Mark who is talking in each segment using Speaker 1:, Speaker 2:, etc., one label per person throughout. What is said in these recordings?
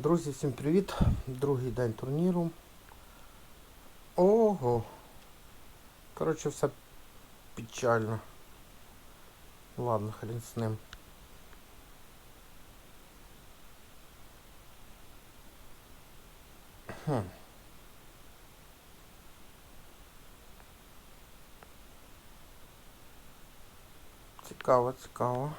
Speaker 1: Друзі, всім привіт! Другий день турніру. Ого! Коротше, все печально. Ладно, хрен з ним. Хм. Цікаво, цікаво.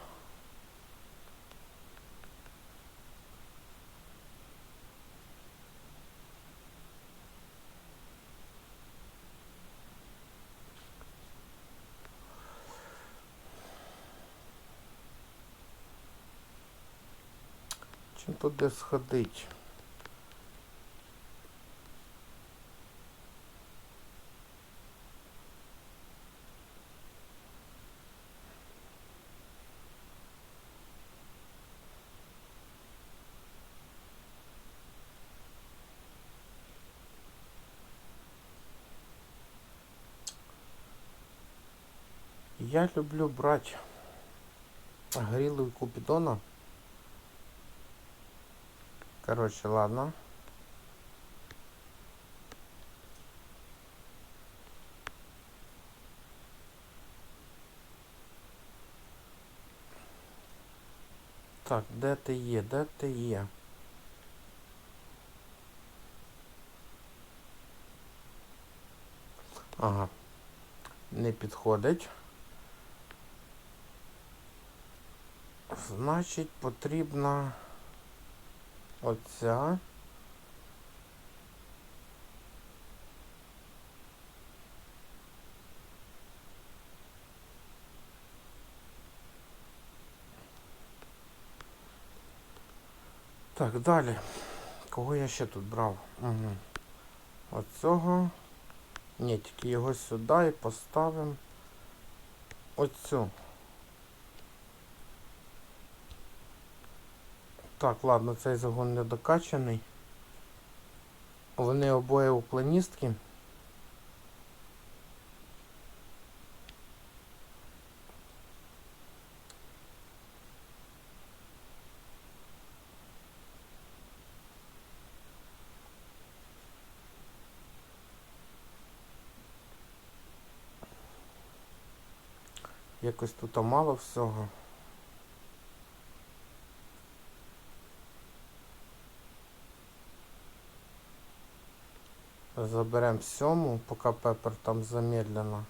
Speaker 1: Туди сходить? Я люблю брать горілий купідона. Короче, ладно. Так, де ти є? Де ти є? Ага. Не підходить. Значить, потрібна оця. Так, далі. Кого я ще тут брав? Угу. Оцього. Ні, тільки його сюди і поставимо оцю. Так, ладно, цей загон не докачаний. Вони обоє уклоністки. Якось тут мало всього. Заберемо сьому, поки пепер там замедлено.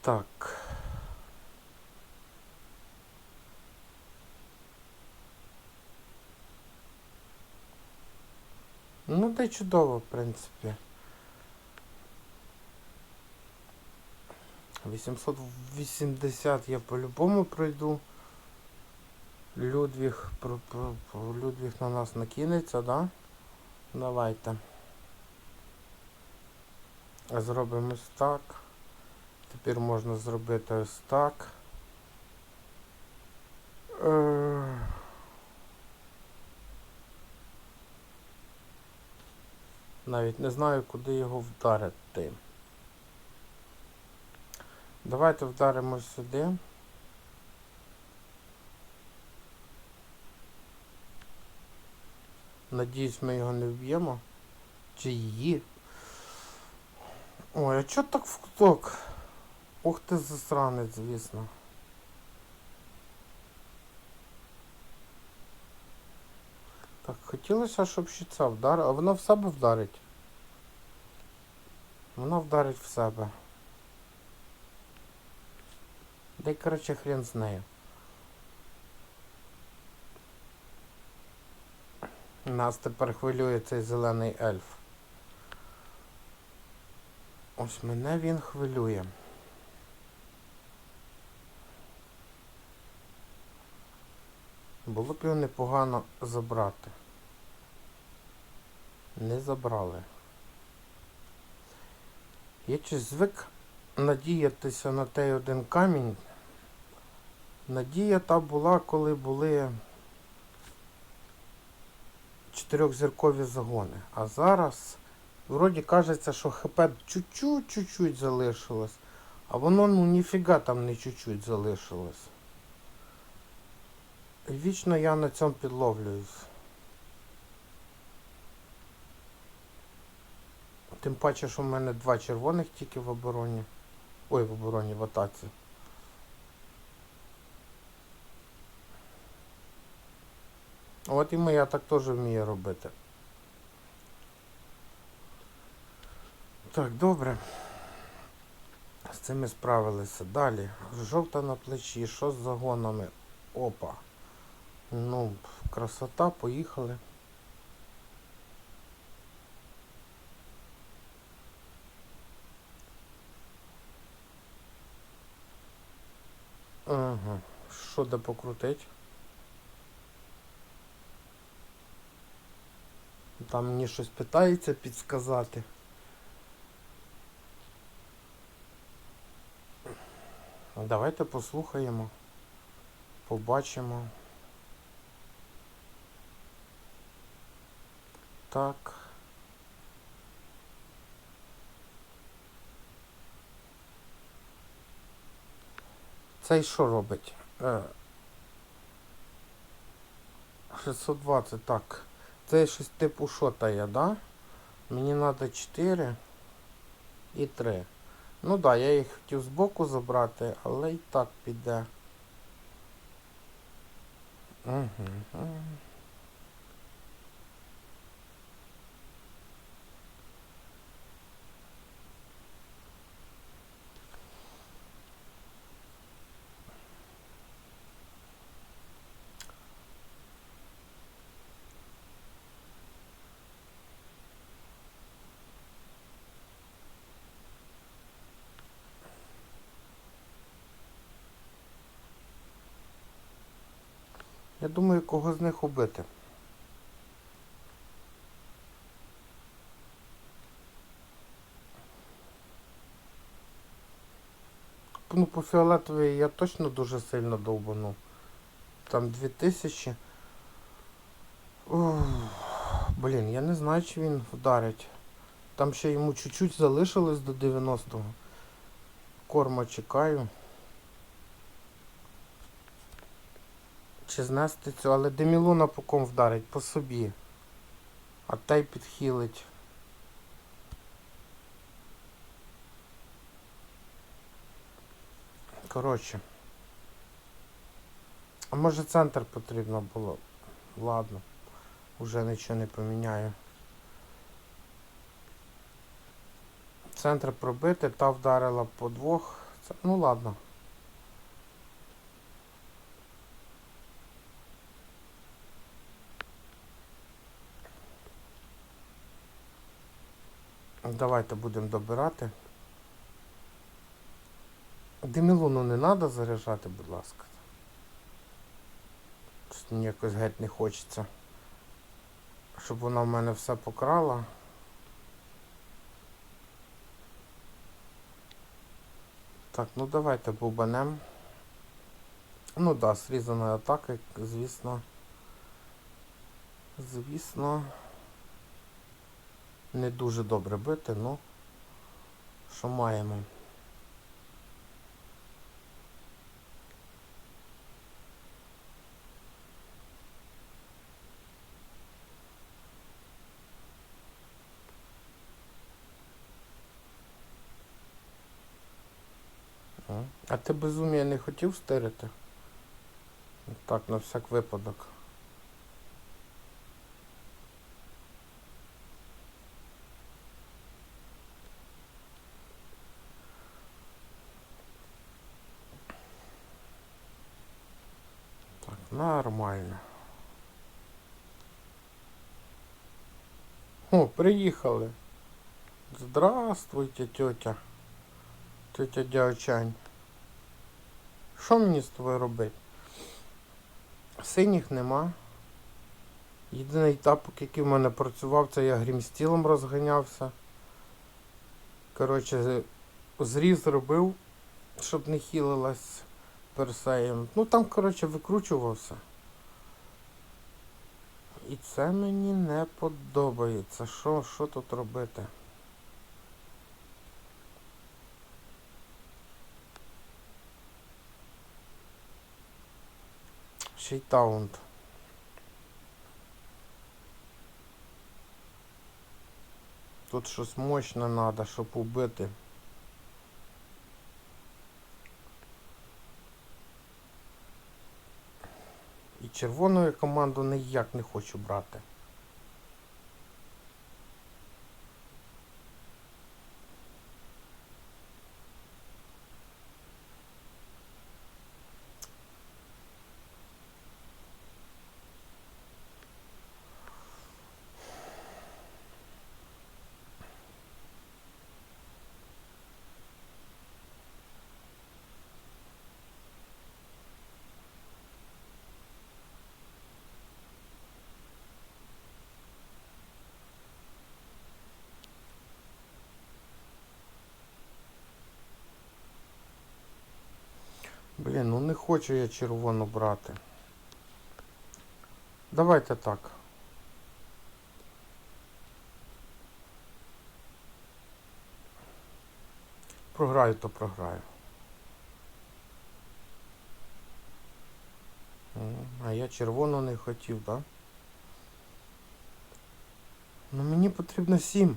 Speaker 1: Так. Ну, та чудово, в принципі. 880 я по-любому пройду. Людвіг, про, Людвіг на нас накинеться, да? Давайте. Зробимо ось так. Тепер можна зробити ось так. Е, Навіть не знаю, куди його вдарити. Давайте вдаримо сюди. Надіюсь, ми його не вб'ємо. Чи її? Ой, а чо так в куток? Ух ти засранець, звісно. Так, хотілося, щоб ще це вдарило, а вона в себе вдарить. Вона вдарить в себе. Дай, коротше, хрен з нею. Нас тепер хвилює цей зелений ельф. Ось мене він хвилює. Було б його непогано забрати. Не забрали. Я чи звик надіятися на той один камінь. Надія та була, коли були чотирьохзіркові загони. А зараз Вроді кажеться, що хп чуть-чуть залишилось. А воно ну ніфіга там не чуть-чуть залишилось. І вічно я на цьому підловлююсь. Тим паче, що в мене два червоних тільки в обороні. Ой, в обороні, в атаці. От і моя так теж вміє робити. Так, добре. З цим справилися. Далі. Жовта на плечі. Що з загонами? Опа. Ну, красота, поїхали. Ага. Що де покрутить? Там мені щось питається підсказати. Давайте послухаємо, побачимо. Так. Цей що робить? Е, 620, так. Це щось типу шота є, да? Мені треба 4 і 3. Ну так, да, я їх хотів збоку забрати, але і так піде. Угу. Я думаю, кого з них убити. Ну, по фіолетовій я точно дуже сильно довбану. Там 2000. Ух, блін, я не знаю, чи він вдарить. Там ще йому чуть-чуть залишилось до 90-го. Корма чекаю. Чи знести цю, але Демілуна по вдарить, по собі. А той підхилить. Коротше. А може центр потрібно було? Ладно. Уже нічого не поміняю. Центр пробити, та вдарила по двох. Ну ладно. Давайте будемо добирати. Демілуну не треба заряджати, будь ласка. Мені якось геть не хочеться. Щоб вона в мене все покрала. Так, ну давайте бубанем. Ну да, срізана атака, звісно. Звісно. Не дуже добре бити, ну що маємо. А ти безумія не хотів стирити? Так, на всяк випадок. Так, нормально. О, приїхали. Здравствуйте, тетя. Тетя Дячань. Що мені з тобою робити? Синіх нема. Єдиний тапок, який в мене працював, це я грімстілом розганявся. Коротше, зріз робив, щоб не хілилась персеєм. Ну там, коротше, викручувався. І це мені не подобається. Що, що тут робити? Ще й таунт. Тут щось мощне треба, щоб убити. І червону команду ніяк не хочу брати. Блін, ну не хочу я червону брати. Давайте так. Програю, то програю. А я червону не хотів, так? Да? Ну мені потрібно сім.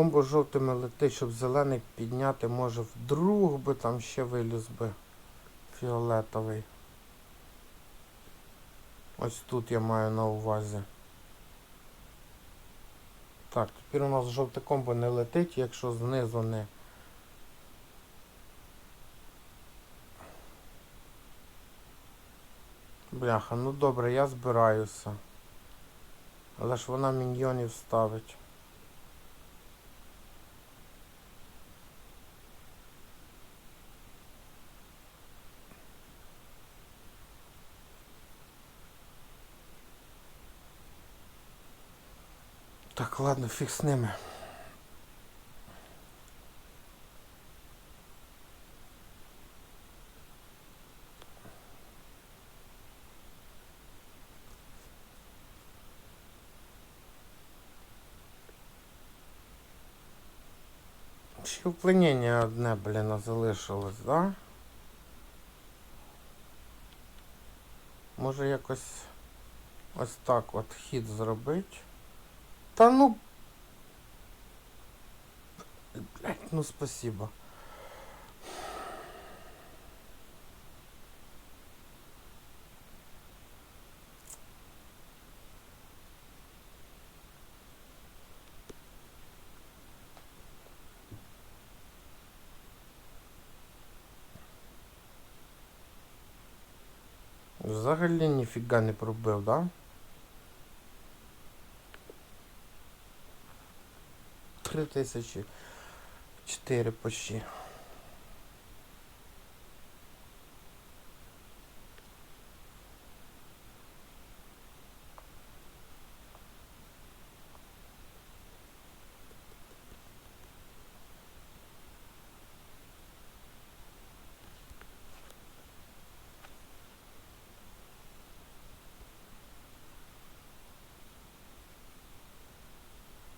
Speaker 1: Комбо жовтими летить, щоб зелений підняти, може вдруг би там ще виліз би фіолетовий. Ось тут я маю на увазі. Так, тепер у нас жовте комбо не летить, якщо знизу не. Бляха, ну добре, я збираюся. Але ж вона міньйонів ставить. Ладно, фіг з ними. Ще вплинення одне, блін, залишилось, да? Може якось ось так от хід зробити. Та ну. Блять, ну спасибо. Взагалі ніфіга не пробив, да? Три тисячі чотири почти.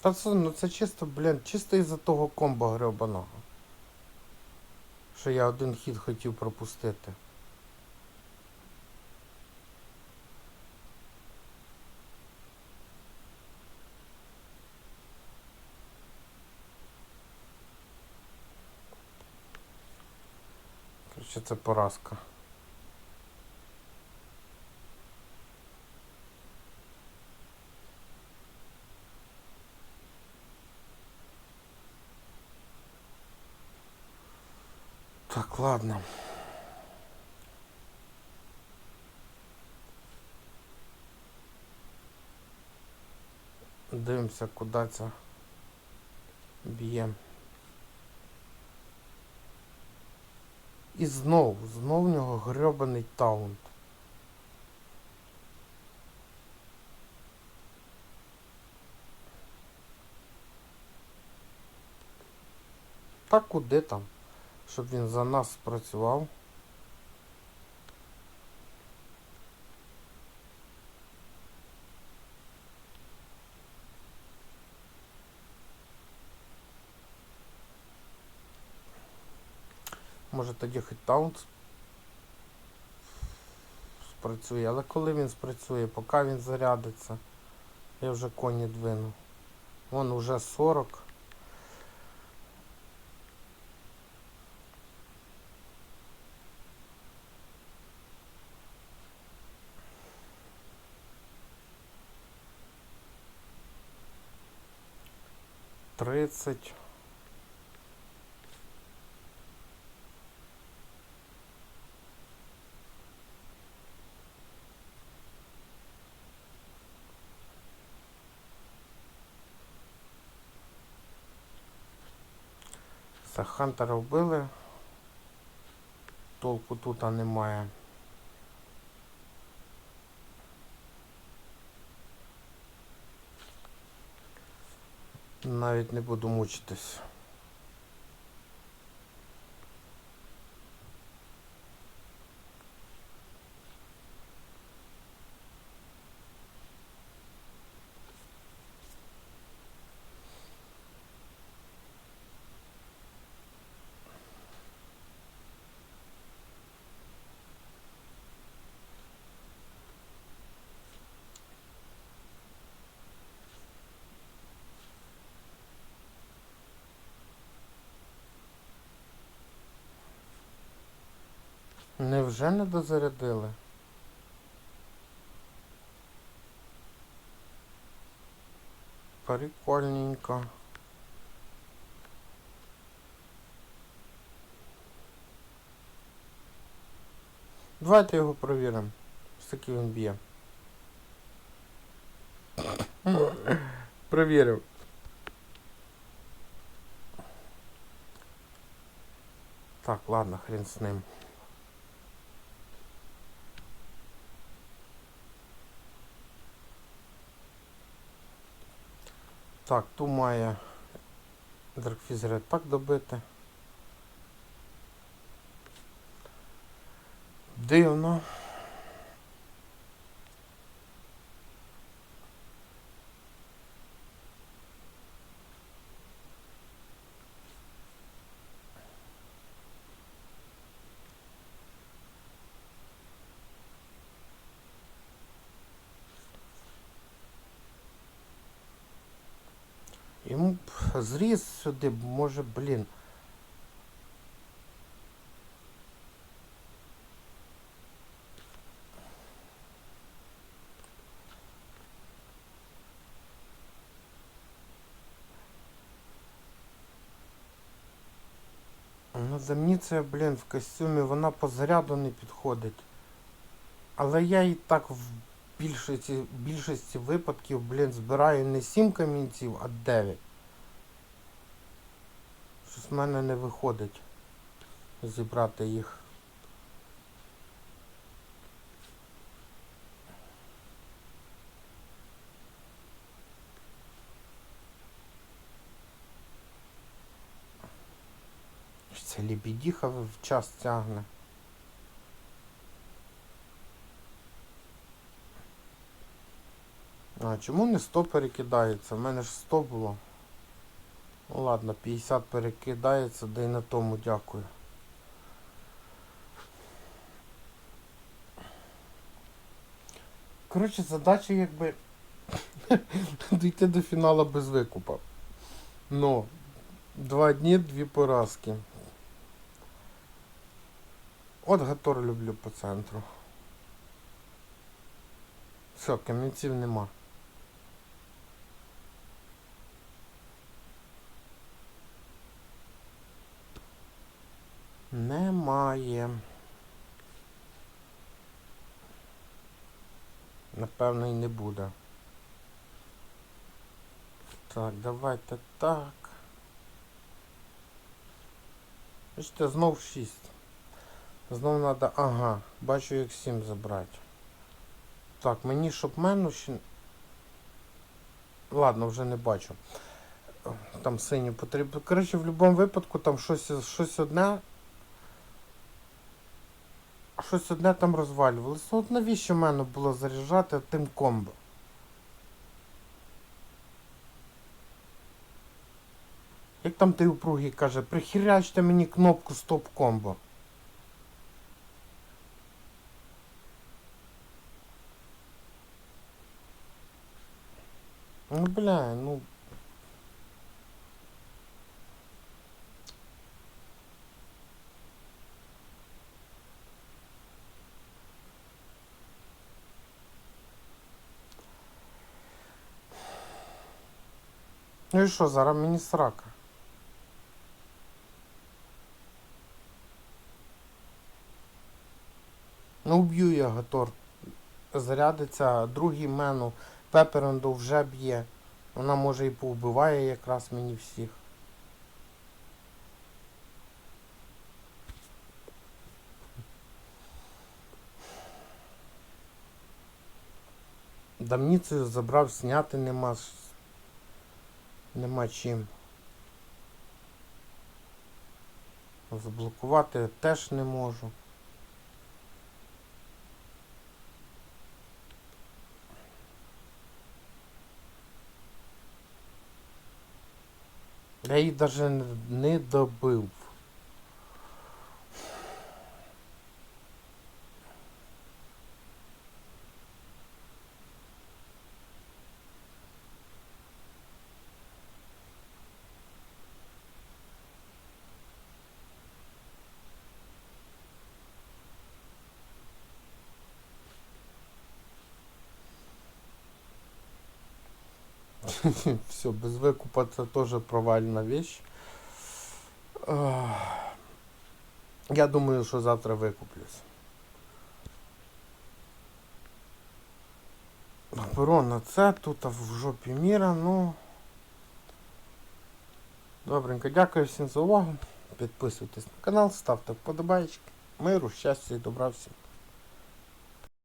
Speaker 1: Та ну це чисто, блін, чисто із-за того комбо гребаного. Що я один хід хотів пропустити. Короче, це поразка. Ладно. Дивимося, куди це б'є. І знов, знов в нього гребаний таунт. Та куди там? щоб він за нас працював. Може тоді хиттаунт спрацює, але коли він спрацює, поки він зарядиться, я вже коні двину. Вон уже 40. Тридцять. Все, Хантера вбили. Толку тут немає. Навіть не буду мучитись. Невже не дозарядили? Прикольненько. Давайте його провіримо. Скільки він б'є. Провірив. Так, ладно, хрен з ним. Так, ту має Дракфізер так добити. Дивно. Зріз сюди, може, блін. Ну, замніція, блін, в костюмі, вона по заряду не підходить. Але я і так в більшості, більшості випадків, блін, збираю не 7 камінців, а 9. Щось в мене не виходить зібрати їх. Це лібідіха в час тягне. А чому не 100 перекидається? У мене ж 100 було. Ну ладно, 50 перекидається, да й на тому дякую. Коротше, задача якби дійти до фіналу без викупа. Ну, два дні, дві поразки. От Гатор люблю по центру. Все, камінців нема. Немає. Напевно і не буде. Так, давайте так. Бачите, знов 6. Знов треба... Ага, бачу як 7 забрати. Так, мені щоб мену ще... Ладно, вже не бачу. Там синю потрібно. Коротше, в будь-якому випадку там щось, щось одне. Щось одне там розвалювалося. От навіщо мене було заряджати тим комбо? Як там той упругий каже, прихірячте мені кнопку стоп-комбо. Ну бля, ну. Ну і що, зараз мені срака. Ну, вб'ю я Гатор. Зарядиться, другий мену. Пеперенду вже б'є. Вона може і повбиває якраз мені всіх. Дамніцею забрав, зняти нема. Нема чим. Заблокувати теж не можу. Я її навіть не добив. Все, без викупа це теж провальна вещь. Я думаю, що завтра викуплюсь. Оборона це тут в жопі міра, ну. Добренько, дякую всім за увагу. Підписуйтесь на канал, ставте вподобайки. Миру, щастя і добра всім.